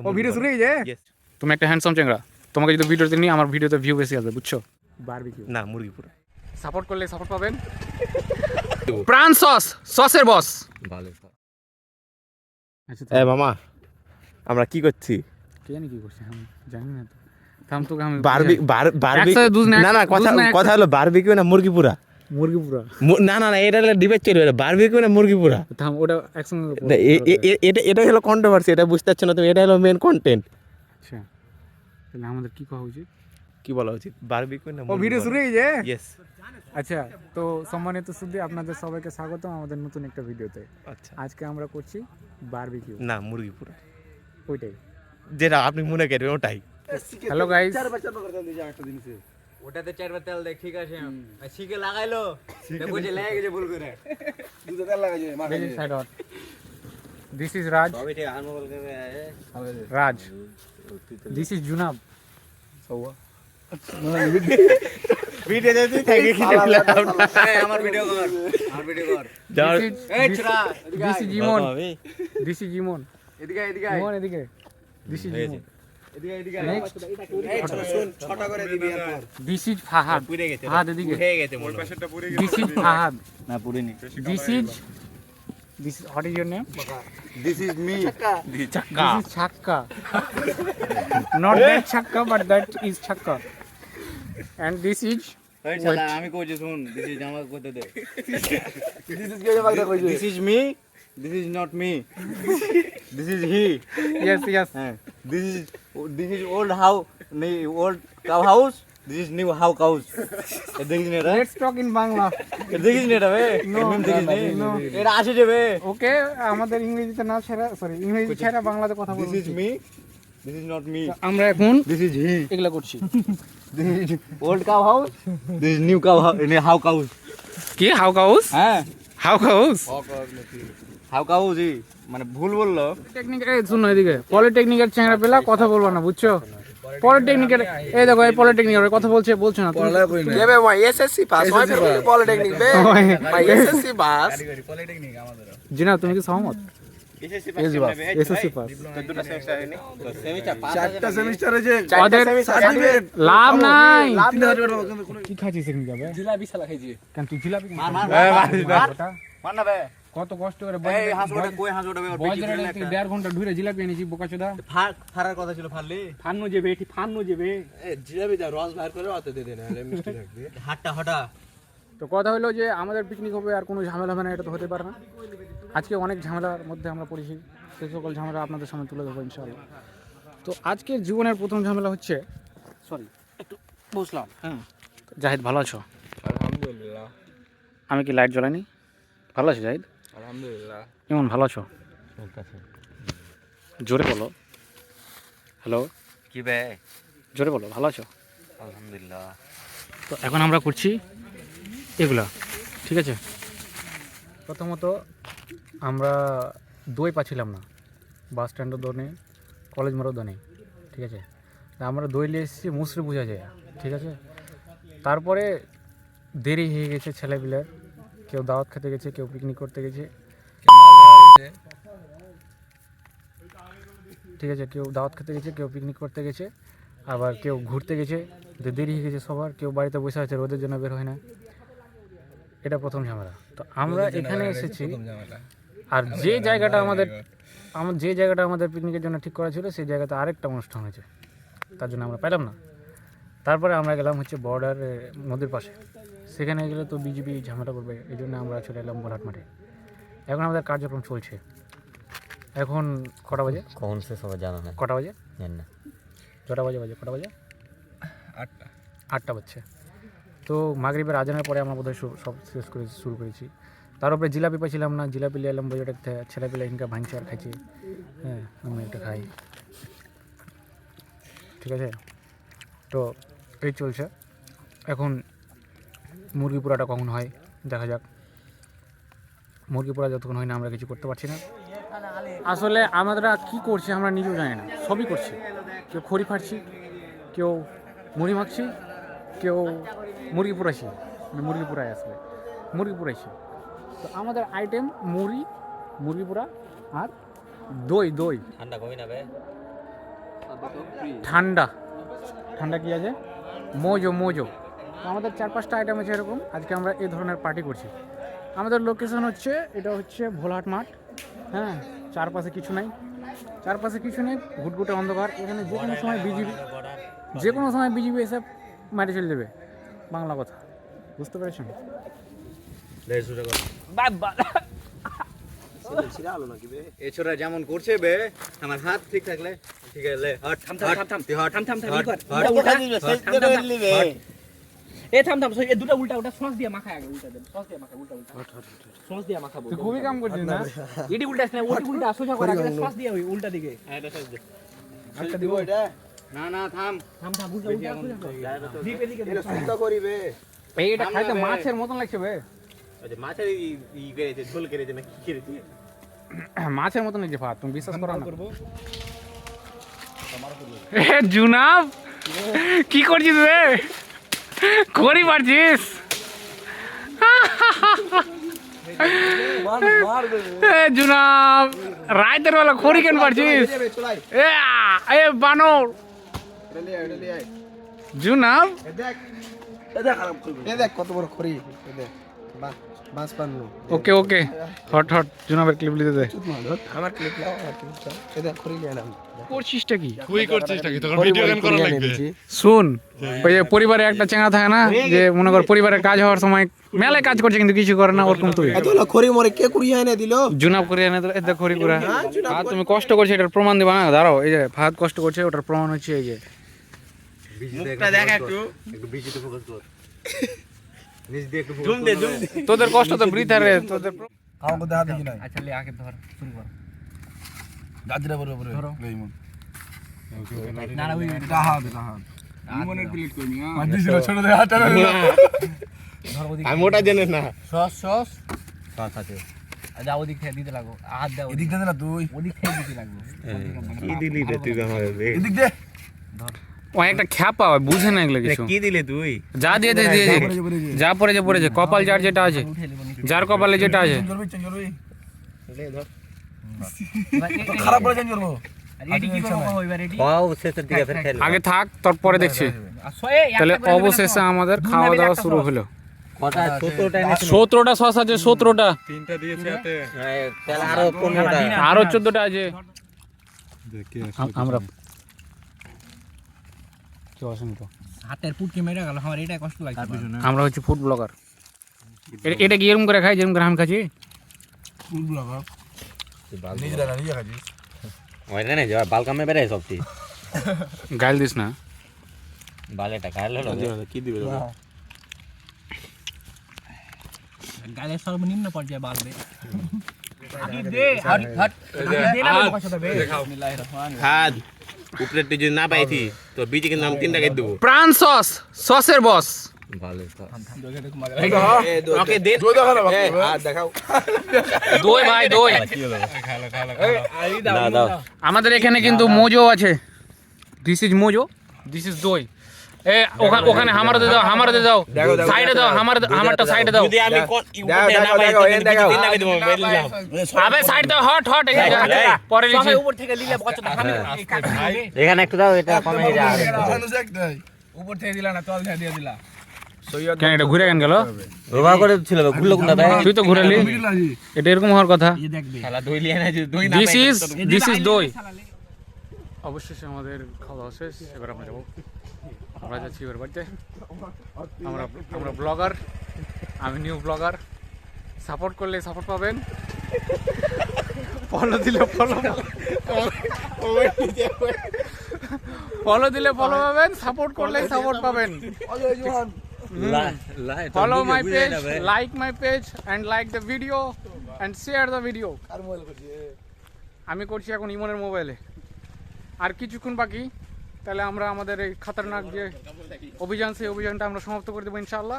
ও video শুরু হয়ে যায় তুমি একটা হ্যান্ডসাম চেংড়া তোমাকে যদি ভিডিওতে নিয়ে আমার ভিডিওতে ভিউ বেশি আসবে বুঝছ? বারবিকিউ না মুরগি পুরা। সাপোর্ট করলে সাপোর্ট পাবেন। প্রাণ সস সসের বস ভালো আচ্ছা এ মামা আমরা কি করছি? কে জানি কি করছে আমি জানি না তো। থাম তোকে আমি বারবি বার- বারবি না- না কথা কথা হলো বারবিকিউ না মুরগি পুরা? মুরগি পুরা না না না এটা ডিবেট চলবে বারবিকিউ না মুরগি পুরা থাম ওটা একসঙ্গে না, এটা এটা হলো কন্ট্রোভার্সি এটা বুঝতে পারছ না তুমি এটা হলো মেন কন্টেন্ট আচ্ছা তাহলে আমাদের কি করা উচিত? কি বলা উচিত? বারবিকিউ না ও ভিডিও শুরু হয়ে যায় ইয়েস আচ্ছা তো সম্মানিত সুদ্ধি আপনাদের সবাইকে স্বাগত আমাদের নতুন একটা ভিডিওতে আচ্ছা। আজকে আমরা করছি বারবিকিউ। না মুরগি পুরা ওইটাই। যেটা আপনি মনে করবেন ওটাই। হ্যালো গাইস ওটাতে চারবার তেল দেখ ঠিক আছে আর শিখে লাগাইলো দেখো যে লেগে গেছে ভুল করে side out this is Raj সবই ঠিক আনব বলতে Raj this is Junab video যদি থাকে কি আমার ভিডিও কর আমার ভিডিও কর যাও এই ছোড়া this is Emon this is Emon এদিকে এদিকে ইমন এদিকে দিস ইজ ইমন এদিকে এদিকে নেক্সট ছোট করে দিবি এরপর। দিস ইজ ফাহাদ ফাহাদ এদিকে। হয়ে মনে হয়। দিস ইজ ফাহাদ না পুরিনি this is what is name is me আমি কইছি শুন দিস ইজ আমার কইতে দে? This is me this is not me this is he yes, yes. হ্যাঁ this is this is old how নি old cow house this is new how cows দেখিস নি এটা Let's talk in Bangla. দেখিস নি এটা বে No, দেখিস নি no. এটা আসে যাবে। Okay, আমাদের ইংরেজিতে না ছেড়া সরি ইংরেজি ছেড়া বাংলাতে কথা দিস বলছি is me this is not me আমরা এখন দিস ইজ হি এগুলা করছি। This is old cow house this is new cow how cows কি? হাউ কাউস হ্যাঁ। হাউ কাউস হাউ কাউস মানে ভুল বলল। টেকনিক এই শুনো এদিকে। পলিটেকনিকের চ্যাংড়া পেলা কথা বলবা না বুঝছ? পলিটেকনিকের এই দেখো এই পলিটেকনিকের কথা বলছে বলছো না man, my SSC pass. Why people in polytechnic, man? My SSC pass. জিনা তুমি কি সহমত? এসএসসি পাস লাভ নাই। লাভ নেই। কি খাচ্ছিস জিলাপি সালা খাইছি। কেন তুই জিলাপি মার, মার, ওটা মার না বে। কত কষ্ট করে এই হাসুটা কই হাসুটা বে ওর পেছনে বজ্রের একটা? দেড় ঘণ্টা ধরে জিলাপি এনেছি বোকাচোদা ফার ফারার কথা ছিল ফারলি। ফান্নু যাবে এটি ফান্নু যাবে জিলাপি যা রস বাইর করে অত দিয়ে দেন মিষ্টি থাকবে হাটটা হটা। তো কথা হলো যে আমাদের পিকনিক হবে আর কোনো ঝামেলা হবে না এটা তো হতে পারে না। আজকে অনেক ঝামেলার মধ্যে আমরা পড়েছি সেই সকল ঝামেলা আপনাদের সামনে তুলে দেবো ইনশাআল্লাহ। তো আজকে জীবনের প্রথম ঝামেলা হচ্ছে সরি একটু বসলাম হ্যাঁ। জাহিদ ভালো আছো? আলহামদুলিল্লাহ। আমি কি লাইট জ্বলাইনি? ভালো আছো জাহিদ? আলহামদুলিল্লাহ। কেমন ভালো আছো? জোরে বলো। হ্যালো কি বে? জোরে বলো ভালো আছো? আলহামদুলিল্লাহ। তো এখন আমরা করছি এগুলা ঠিক আছে? প্রথমত আমরা দই পাচ্ছিলাম না বাস স্ট্যান্ডও দো নেই কলেজ মোড়ও দো নেই ঠিক আছে? তা আমরা দই নিয়ে এসেছি মুসরি বোঝা যায় ঠিক আছে? তারপরে দেরি হয়ে গেছে ছেলেপিলের কেউ দাওয়াত খেতে গেছে কেউ পিকনিক করতে গেছে। ঠিক আছে কেউ দাওয়াত খেতে গেছে কেউ পিকনিক করতে গেছে আবার কেউ ঘুরতে গেছে। তো দেরি হয়ে গেছে সবার কেউ বাড়িতে বসে আছে রোদের জন্য বের হয় না। এটা প্রথম ঝামেলা। তো আমরা এখানে এসেছি। আর যে জায়গাটা আমাদের আমার যে জায়গাটা আমাদের পিকনিকের জন্য ঠিক করা ছিল সেই জায়গাতে আরেকটা অনুষ্ঠান হয়েছে। তার জন্য আমরা পেলাম না। তারপরে আমরা গেলাম হচ্ছে বর্ডার নদীর পাশে। সেখানে গেলে তো বিজেপি ঝামেলা করবে এই জন্য আমরা চলে এলাম বলহাট মাঠে। এখন আমাদের কার্যক্রম চলছে। এখন কটা বাজে? কখন সে সব জানা না। কটা বাজে? জান না। ছটা বাজে বাজে কটা বাজে? আটটা। আটটা বাজছে। তো মাগরিবের আজানের পরে আমরা বোধহয় সব- সব শেষ করে শুরু করেছি। তার উপরে জিলাপি পাইছিলাম না জিলাপি নিয়ে এলাম বজেটের থেকে ছেলেপিলে এখানকার ভাঙছে আর খাইছে। হ্যাঁ আমি একটা খাই। ঠিক আছে? তো এই চলছে। এখন মুরগি পোড়াটা কখন হয় দেখা যাক। মুরগি পোড়া যতক্ষণ হয় না আমরা কিছু করতে পারছি না। আসলে আমরা কি করছি আমরা নিজেও জানি না। সবই করছি। কেউ খড়ি ফাটছি কেউ মুড়ি মাখছি কেউ মুরগি পুরাইছি মানে মুরগি পুরাই আসলে। মুরগি পুরাইছি তো আমাদের আইটেম মুড়ি মুরগি পোড়া আর দই দই। ঠান্ডা কই না বে? ঠান্ডা। ঠান্ডা কি আছে? Mojo Mojo. আমাদের চার পাঁচটা আইটেম আছে এরকম। আজকে আমরা এই ধরনের পার্টি করছি। আমাদের লোকেশন হচ্ছে এটা হচ্ছে ভোলাহাট মাঠ। হ্যাঁ চারপাশে কিছু নাই। চারপাশে কিছু নেই ঘুটঘুটে অন্ধকার। এখানে যে কোনো সময় বিজিবি যে কোনো সময় বিজিবি এসে মারি চলে যাবে বাংলা কথা। বুঝতে পেরেছেন? এছাড়া যেমন করছে বে আমার হাত ঠিক থাকলে ঠিক আছে হট থাম থাম থাম তুই হট থাম থাম থাম এ থাম থাম এ দুটো উল্টা উল্টা সস দিয়ে মাখা আগে উল্টা দেন সস দিয়ে মাখা উল্টা উল্টা। সস দিয়ে মাখাবো তুই খুবই কাম করছিস না এডি উল্টা আসলে ওটি উল্টা সোজা করা আগে সস দিয়ে ওই উল্টা দিকে। একটা দিব। এটা না না থাম। থাম থাম উল্টা উল্টা দিকে দিকে দিকে। চিন্তা করিবে। এই খাইতে মাছের মতন লাগছে বে। আচ্ছা মাছের ই- ই করেছে ঝোল করেছে না কি করেছে মাছের মতন লাগছে ভাত তুমি বিশ্বাস করো না। এ জুনাব কি করছিস রে? করি পারছিস জুনাব রাইতের বেলা খড়ি কেন পারছিস এ এ বানর। জুনাব? দেখ কত বড় খড়ি দেখ Pannu okay okay. Hot hot. জুনাবের clip নিতে দে। আমার ক্লিপ লাও আমার ক্লিপ চাও এ দেখ খড়ি নিয়ে করছিসটা কি? তুই করছিস নাকি? তখন ভিডিও গান করা লাগবে। শুন ওই যে পরিবারে একটা চেঙ্গা থাকে না যে মনে কর পরিবারের কাজ হওয়ার সময় মেলায় কাজ করছে কিন্তু কিছু করে না ওরকম তুই এত খড়ি মরে কে কুড়িয়ে এনে দিল? জুনাব করে এনে দিলে এতে খড়ি করে আর তুমি কষ্ট করছ এটার প্রমাণ দিবা না দাঁড়াও এই যে ভাত কষ্ট করছে ওটার প্রমাণ হচ্ছে এই যে। মুখটা দেখ একটু। একটু বিজিতে ফোকাস কর। তোদের কষ্ট তো বৃথা রে তোদের আমাকে দেখা দেখি নাই। আচ্ছা লে আগে ধর শুরু কর। গাজরা বড় বড় ধরো। লেমন না না ওই রাহা দে রাহা ইমনের প্লেট কই ছোট দে ধর। আমি ওটা না। Sauce sauce. সস আছে। যা ওদিক থেকে দিতে লাগো। হাত দাও এদিক দে না তুই। ওদিক থেকে দিতে লাগবে কি দিলি রে তুই আমাদের এদিক দে ও একটা খ্যাপা বুঝে না এগুলো কিছু। কি দিলে তুই? যা দিয়ে দে দিয়ে দে। যা পড়েছে পড়েছে কপাল যার যেটা আছে। যার কপালে যেটা আছে। খারাপ করে চেঞ্জ করব ফের খেল। আগে থাক তারপরে দেখছি। আর সয়ে একটা তাহলে অবশেষে আমাদের খাওয়া দাওয়া শুরু হলো। সতেরোটা সস আছে সতেরোটা। তিনটা দিয়েছে হাতে। তাহলে আরও আরও চোদ্দটা আছে। আমরা কি অসংখ্য হাতের পুটকে মেরে গেল আমার এটা কষ্ট লাগছে আমরা হচ্ছে ফুড ব্লগার এটা কি এরকম করে খাই যেরকম করে আমি খাচ্ছি? ফুল ব্লগ নিজরা না নিজে খাজিস ওইটা নেই যাওয়া বাল কামে বেড়ে সব ঠিক গাইল দিস না। বালেটা খাইলে হলো কি দিবে গালে সর্বনিম্ন পর্যায়ে বাড়বে আগে দে হট হট আগে দে না পয়সা দেবে বিসমিল্লাহির রহমানির হাত। উপরে যদি না পাইছি তো তিন টাকায় দেবো। প্রাণ সস সসের বস। ভালো ওকে দে। দই দেখাও না আর দেখাও। দই ভাই দই খালো খালো খালো না দাও। আমাদের এখানে কিন্তু মোজো আছে। This is Mojo this is দই এ ওখানে ওখানে হামার দিয়ে দাও হামার দিয়ে দাও। সাইডে দাও হামার হামারটা সাইডে দাও। যদি আমি আবে সাইড দাও হট হট এখানে পরে লিখি উপর থেকে দিলে বচা আমি এই কাকা দিবে। এখানে একটু দাও এটা কমে যায় উপর থেকে দিলা না তল থেকে দিয়ে দিলা। কেন এটা ঘুরে কেন গেল? করে ছিল ঘুরলো তুই তো ঘুরালি। এটা এরকম হওয়ার কথা। খেলা দই লিয়ে না দই না দিস ইজ দিস ইজ দই। অবশেষে আমাদের খাওয়া দাওয়া শেষ এবার আমরা যাব। আমরা যাচ্ছি এবার বাড়িতে। আমরা আমরা ব্লগার আমি নিউ ব্লগার সাপোর্ট করলে সাপোর্ট পাবেন। ফলো দিলে ফলো ফলো দিলে ফলো পাবেন সাপোর্ট করলে সাপোর্ট পাবেন। Follow my page like my page and like the video and share the video আমি করছি এখন ইমনের মোবাইলে আর কিছুক্ষণ বাকি। তাহলে আমরা আমাদের এই খাতারনাক যে অভিযান সেই অভিযানটা আমরা সমাপ্ত করে দেবো ইনশাআল্লাহ।